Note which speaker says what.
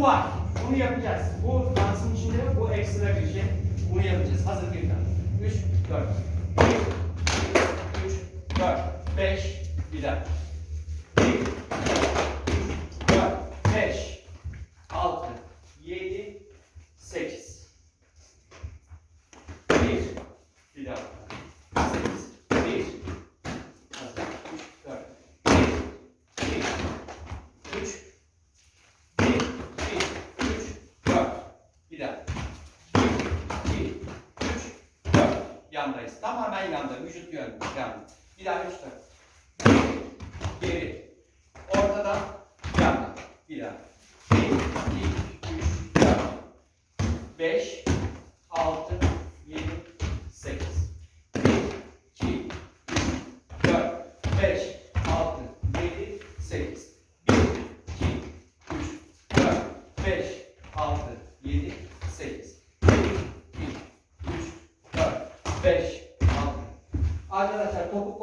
Speaker 1: Bu var. Bunu yapacağız. Bu dansın içinde. Bu ekstra bir şey. Bunu yapacağız. Hazır bir tane. 3, 4. 1, 3, 4, 5. Bir daha. 1, 4, 5, 6, 7, 8. 1, bir daha. 8, 1, 3, 4, 1, 2, 3, 1, 2, 3, 4. Bir daha. 1, 2, 3, 4. Yandayız. Tamamen yanda. Vücut yönü. Yanda. Bir daha 3, 4. Geri. Ortada. Yanda. Bir daha. 1, 2, 3, 4. 5, 6, 7, 8. 1, 2, 3, 4, 5, 6, 7, 8. 1, 2, 3, 4, 5, 6, 7, 8. 1, 2, 3, 4, 5, 6. Arkadaşlar topuk